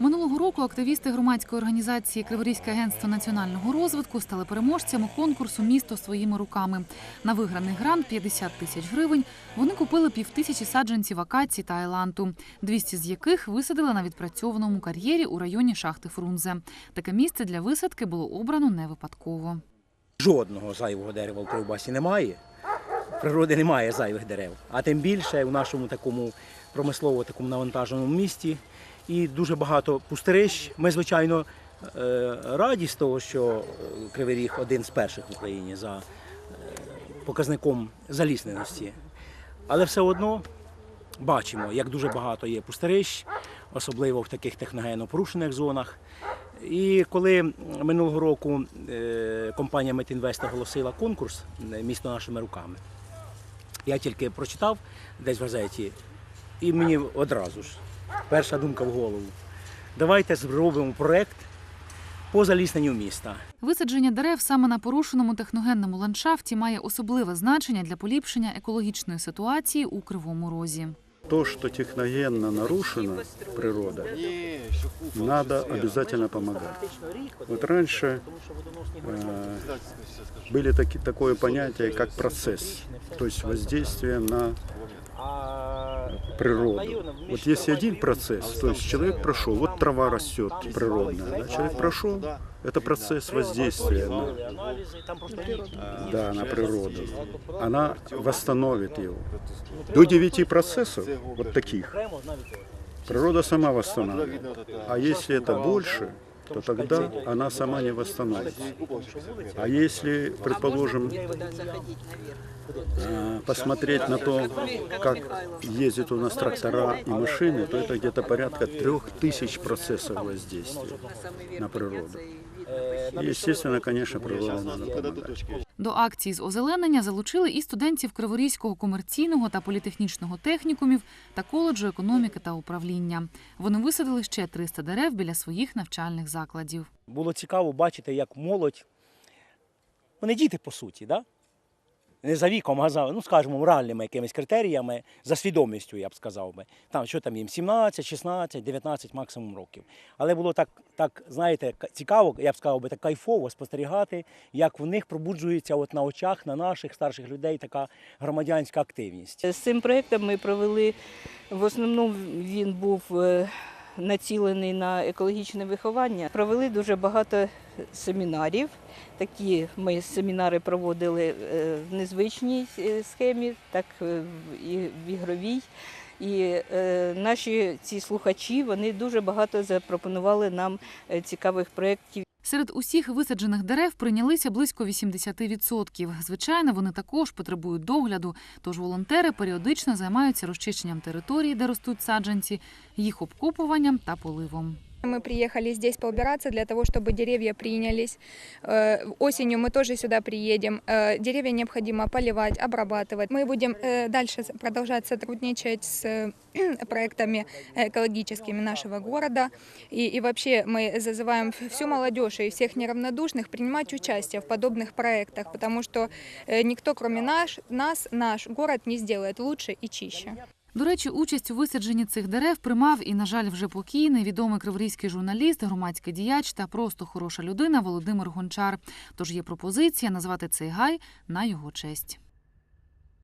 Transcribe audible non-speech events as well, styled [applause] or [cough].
Минулого року активісти громадської організації Криворізьке агентство національного розвитку стали переможцями конкурсу Місто своїми руками. На виграний грант 50 тисяч гривень вони купили півтисячі саджанців акації та айланту, 200 з яких висадили на відпрацьованому кар'єрі у районі шахти Фрунзе. Таке місце для висадки було обрано не випадково. Жодного зайвого дерева в Кривбасі немає. В природі немає зайвих дерев. А тим більше в нашому такому промислово такому навантаженому місті і дуже багато пустирищ. Ми, звичайно, е, раді з того, що е, Кривий Ріг один з перших в Україні за е, показником залісненості. Але все одно бачимо, як дуже багато є пустирищ, особливо в таких техногенно порушених зонах. І коли минулого року компанія Метінвест оголосила конкурс місто нашими руками, я тільки прочитав десь в газеті, і мені одразу ж перша думка в голову. Давайте зробимо проект по залісненню міста. Висадження дерев саме на порушеному техногенному ландшафті має особливе значення для поліпшення екологічної ситуації у Кривому Розі. То, что техногенно нарушена природа, надо обязательно помогать. Вот раньше э, были таки, такое понятие, как процесс, то есть воздействие на природу. Вот если один процесс, то есть человек прошел, вот трава растет природная, да, человек прошел, это процесс воздействия на, да, на природу. Она восстановит его. До девяти процессов, вот таких, природа сама восстанавливает. А если это больше, то тогда она сама не восстановится. А если, предположим, э, посмотреть на то, как ездят у нас трактора и машины, то это где-то порядка трех тысяч процессов воздействия на природу. И, естественно, конечно. До акції з озеленення залучили і студентів Криворізького комерційного та політехнічного технікумів та коледжу економіки та управління. Вони висадили ще 300 дерев біля своїх навчальних закладів. Було цікаво бачити, як молодь, вони діти по суті, да? Не за віком, а за, ну, скажімо, моральними якимись критеріями, за свідомістю, я б сказав би. Там, що там їм 17, 16, 19 максимум років. Але було так, так знаєте, цікаво, я б сказав би, так кайфово спостерігати, як в них пробуджується от на очах, на наших старших людей така громадянська активність. З цим проєктом ми провели в основному він був е, націлений на екологічне виховання. Провели дуже багато семінарів. Такі ми семінари проводили е, в незвичній е, схемі, так е, і в ігровій. І наші ці слухачі вони дуже багато запропонували нам цікавих проєктів. Серед усіх висаджених дерев прийнялися близько 80%. Звичайно, вони також потребують догляду, тож волонтери періодично займаються розчищенням території, де ростуть саджанці, їх обкопуванням та поливом. Мы приехали здесь поубираться для того, чтобы деревья принялись. Э, Осенью мы тоже сюда приедем. Э, Деревья необходимо поливать, обрабатывать. Мы будем э, дальше продолжать сотрудничать с [clears throat] проектами экологическими нашего города. И, и вообще мы зазываем всю молодежь и всех неравнодушных принимать участие в подобных проектах, потому что никто, кроме наш, нас, наш город не сделает лучше и чище. До речі, участь у висадженні цих дерев приймав і, на жаль, вже покійний відомий криворізький журналіст, громадський діяч та просто хороша людина Володимир Гончар. Тож є пропозиція назвати цей гай на його честь.